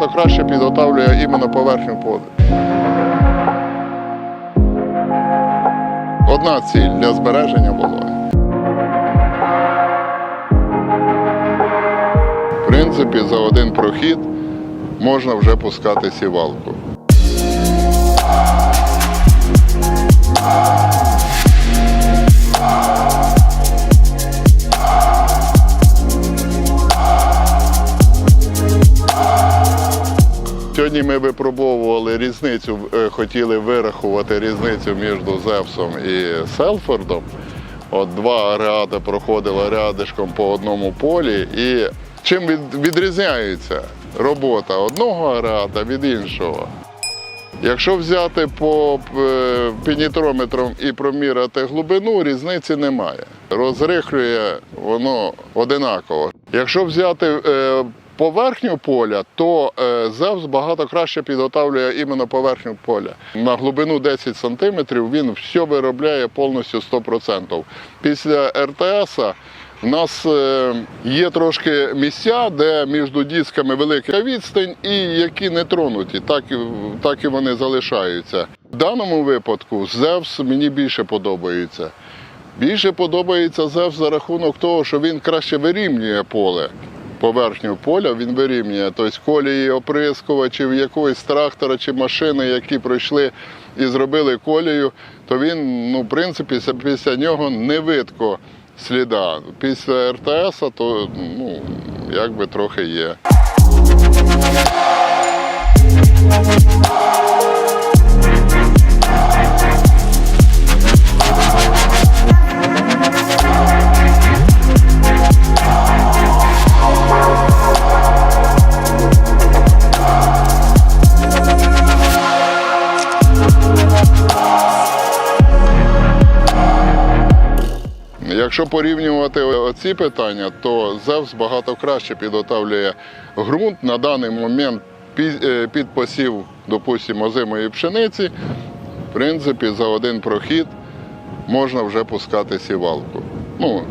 багато краще підготовлює іменно поверхню поля. Одна ціль для збереження вологи. В принципі, за один прохід можна вже пускати сівалку. Ми випробовували різницю, е, хотіли вирахувати різницю між Зевсом і Селфордом. От два агрегати проходили рядишком по одному полі. І чим від- відрізняється робота одного агрегата від іншого? Якщо взяти по е, пенітрометрам і проміряти глибину, різниці немає. Розрихлює воно одинаково. Якщо взяти е, поверхню поля, то е, Зевс багато краще підготовлює іменно поверхню поля. На глибину 10 см він все виробляє повністю 100%. Після РТС у нас е, є трошки місця, де між дисками велика відстань, і які не тронуті, так, і- так і вони залишаються. В даному випадку Зевс мені більше подобається. Більше подобається Зевс за рахунок того, що він краще вирівнює поле. Поверхню поля він вирівнює, тобто колії оприскувачів, якогось трактора чи машини, які пройшли і зробили колію, то він, ну, в принципі, після- нього не видко сліда. Після РТС, то ну, якби трохи є. Якщо порівнювати оці питання, то Зевс багато краще підготовлює ґрунт на даний момент е, під посів, допустимо, озимої пшениці. В принципі, за один прохід можна вже пускати сівалку. Ну,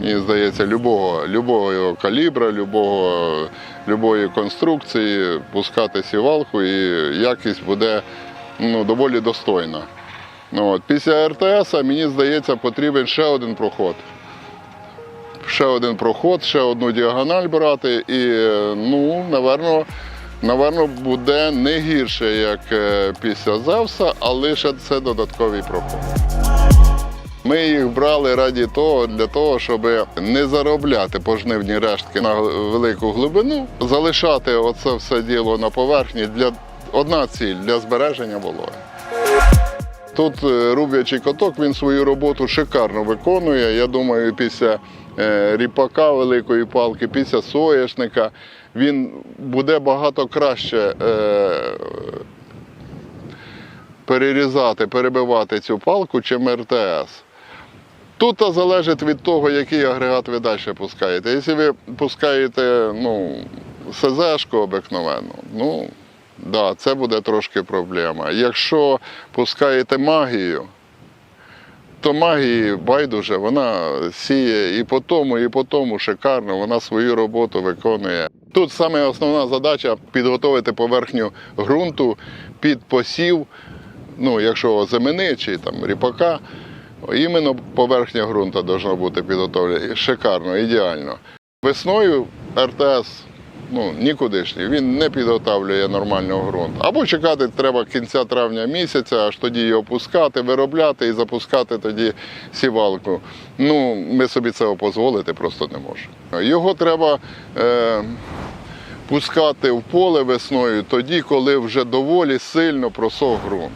мені здається, любого, любого його калібра, любого, любої конструкції пускати сівалку і якість буде ну, доволі достойна. Ну, от. Після РТС, мені здається, потрібен ще один проход. Ще один проход, ще одну діагональ брати, і, ну, напевно, напевно, буде не гірше, як е, після Зевса, але ще це додатковий проход. Ми їх брали раді того, для того, щоб не заробляти пожнивні рештки на велику глибину, залишати оце все діло на поверхні для одна ціль для збереження вологи. Тут е, руб'ячий коток він свою роботу шикарно виконує. Я думаю, після е, ріпака великої палки, після соняшника він буде багато краще е, перерізати, перебивати цю палку, чим РТС. Тут залежить від того, який агрегат ви далі пускаєте. Якщо ви пускаєте ну, СЗшку обикновену, ну, да, це буде трошки проблема. Якщо пускаєте магію, то магії байдуже, вона сіє і по тому, і по тому шикарно, вона свою роботу виконує. Тут саме основна задача підготовити поверхню ґрунту під посів, ну, якщо озимини чи там ріпака, іменно поверхня ґрунту повинна бути підготовлена. Шикарно, ідеально. Весною РТС ну, нікудишній, він не підготовлює нормального ґрунту. Або чекати треба кінця травня місяця, аж тоді його пускати, виробляти і запускати тоді сівалку. Ну, ми собі цього дозволити просто не можемо. Його треба е, пускати в поле весною тоді, коли вже доволі сильно просох ґрунт.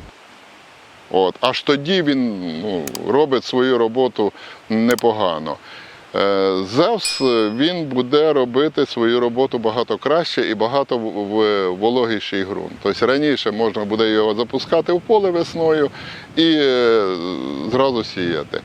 От. Аж тоді він ну, робить свою роботу непогано. Е, Зевс він буде робити свою роботу багато краще і багато в вологіший ґрунт. Тобто раніше можна буде його запускати в поле весною і е, зразу сіяти.